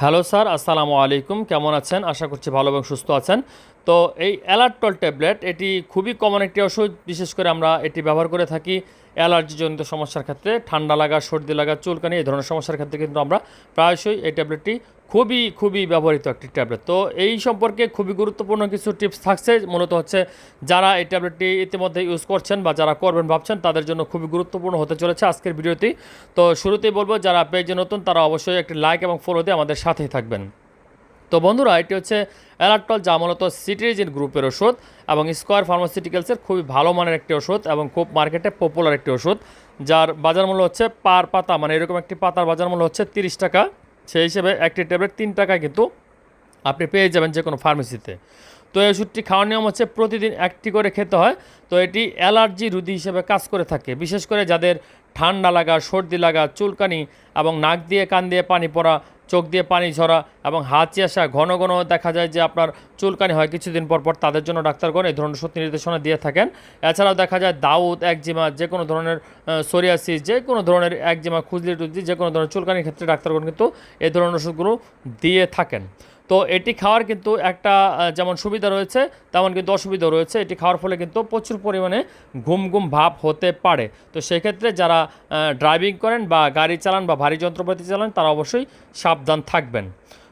Hello sir, আসসালামু আলাইকুম। কেমন আছেন? আশা করছি ভালো এবং সুস্থ আছেন। তো এই অ্যালার্টল ট্যাবলেট, এটি খুবই কমন একটি ওষুধ। বিশেষ করে আমরা এটি ব্যবহার করে থাকি অ্যালার্জিজনিত সমস্যার ক্ষেত্রে। ঠান্ডা লাগা, সর্দি লাগা, চুলকানি এই ধরনের সমস্যার ক্ষেত্রে কিন্তু আমরা প্রায়শই এই ট্যাবলেটটি খুবই খুবই ব্যবহৃত একটি ট্যাবলেট। তো এই সম্পর্কে খুবই গুরুত্বপূর্ণ কিছু টিপস থাকছে। মূলত হচ্ছে যারা এই ট্যাবলেটটি ইতিমধ্যে ইউজ করছেন বা যারা করবেন ভাবছেন, তাদের জন্য খুবই গুরুত্বপূর্ণ হতে চলেছে আজকের ভিডিওটি। তো শুরুতেই বলব, যারা পেজে নতুন, তারা অবশ্যই একটি লাইক এবং ফলো দিয়ে আমাদের সাথেই থাকবেন। তো বন্ধুরা, এটি হচ্ছে অ্যালার্টল, যা মূলত সিটিজেন গ্রুপের ওষুধ এবং স্কোয়ার ফার্মাসিউটিক্যালসের খুবই ভালো মানের একটি ওষুধ এবং খুব মার্কেটে পপুলার একটি ওষুধ, যার বাজার মূল্য হচ্ছে পার পাতা মানে এরকম একটি পাতার বাজার মূল্য হচ্ছে তিরিশ টাকা। সেই হিসেবে একটি ট্যাবলেট তিন টাকায় কিন্তু আপনি পেয়ে যাবেন যে কোনো ফার্মেসিতে তো এই ওষুধটি খাওয়ার নিয়ম হচ্ছে প্রতিদিন একটি করে খেতে হয়। তো এটি অ্যালার্জি রুদি হিসেবে কাজ করে থাকে। বিশেষ করে যাদের ঠান্ডা লাগা, সর্দি লাগা, চুলকানি এবং নাক দিয়ে, কান দিয়ে পানি পড়া, চোখ দিয়ে পানি ঝরা এবং হাঁচি আসা ঘন ঘন দেখা যায় যে আপনার চুলকানি হয় কিছুদিন পর পর তাদের জন্য ডাক্তারগণ এই ধরনের সত্যি নির্দেশনা দিয়ে থাকেন। এছাড়াও দেখা যায় দাউদ, একজিমা যে কোনো ধরনের সোরিয়াসিস, যে কোনো ধরনের একজিমা খুজলি টুজলি যে কোনো ধরনের চুলকানির ক্ষেত্রে ডাক্তারগণ কিন্তু এই ধরনের ওষুধগুলো দিয়ে থাকেন। তো এটি খাওয়ার কিন্তু একটা যেমন সুবিধা রয়েছে, তেমন কিন্তু অসুবিধা রয়েছে। এটি খাওয়ার ফলে কিন্তু প্রচুর পরিমাণে ঘুম ঘুম ভাব হতে পারে। তো সেক্ষেত্রে যারা ড্রাইভিং করেন বা গাড়ি চালান বা ভারী যন্ত্রপাতি চালান, তারা অবশ্যই সাবধান থাকবেন।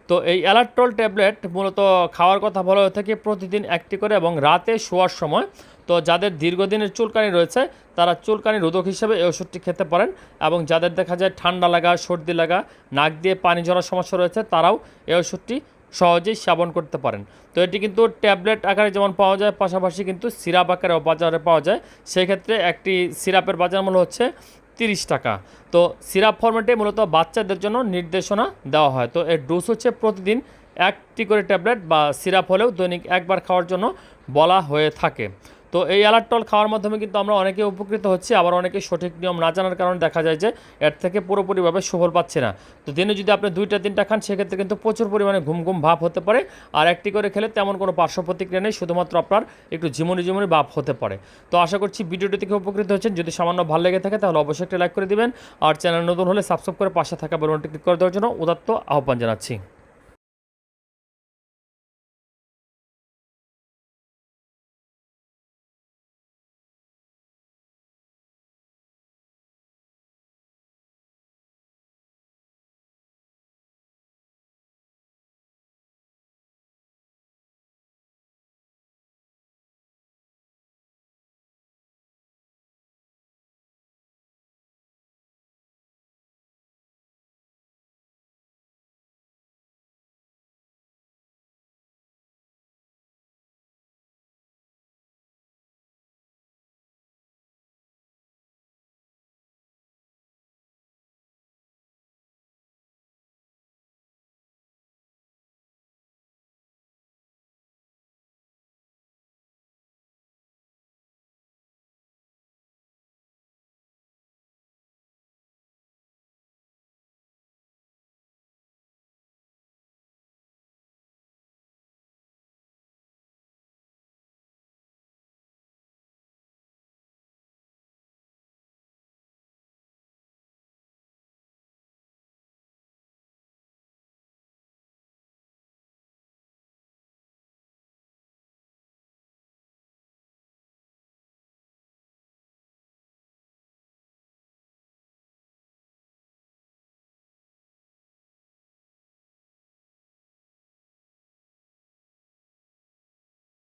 তো এই অ্যালার্ট্রল ট্যাবলেট মূলত খাওয়ার কথা বলা হয়ে থাকে প্রতিদিন একটি করে এবং রাতে শোয়ার সময়। তো যাদের দীর্ঘদিনের চুলকানি রয়েছে, তারা চুলকানি রোধক হিসেবে এই ওষুধটি খেতে পারেন এবং যাদের দেখা যায় ঠান্ডা লাগা, সর্দি লাগা, নাক দিয়ে পানি ঝরার সমস্যা রয়েছে, তারাও এই ওষুধটি সহজেই সেবন করতে পারেন। তো এটি কিন্তু ট্যাবলেট আকারে যেমন পাওয়া যায়, পাশাপাশি কিন্তু সিরাপ আকারেও বাজারে পাওয়া যায়। সেই ক্ষেত্রে একটি সিরাপের বাজার মূল্য হচ্ছে তিরিশ টাকা। তো সিরাপ ফর্মেটে মূলত বাচ্চাদের জন্য নির্দেশনা দেওয়া হয়। তো এর ডোজ হচ্ছে প্রতিদিন একটি করে ট্যাবলেট বা সিরাপ হলেও দৈনিক একবার খাওয়ার জন্য বলা হয়ে থাকে। তো এই অ্যালার্টল খাওয়ার মাধ্যমে কিন্তু আমরা অনেকে উপকৃত হচ্ছি, আবার অনেকে সঠিক নিয়ম না জানার কারণে দেখা যায় যে এর থেকে পুরোপুরিভাবে সুফল পাচ্ছে না। তো দিনে যদি আপনি দুইটা, তিনটা খান, সেক্ষেত্রে কিন্তু প্রচুর পরিমাণে ঘুম ঘুম ভাব হতে পারে, আর একটি করে খেলে তেমন কোনো পার্শ্ব প্রতিক্রিয়া নেই, শুধুমাত্র আপনার একটু ঝিমুনি ঝিমুনি ভাব হতে পারে। তো আশা করছি ভিডিওটি থেকে উপকৃত হচ্ছেন, যদি সামান্য ভালো লেগে থাকে তাহলে অবশ্যই একটা লাইক করে দিবেন, আর চ্যানেল নতুন হলে সাবস্ক্রাইব করে পাশে থাকা বেলনটি ক্লিক করে দেওয়ার জন্য উদাত্ত আহ্বান জানাচ্ছি।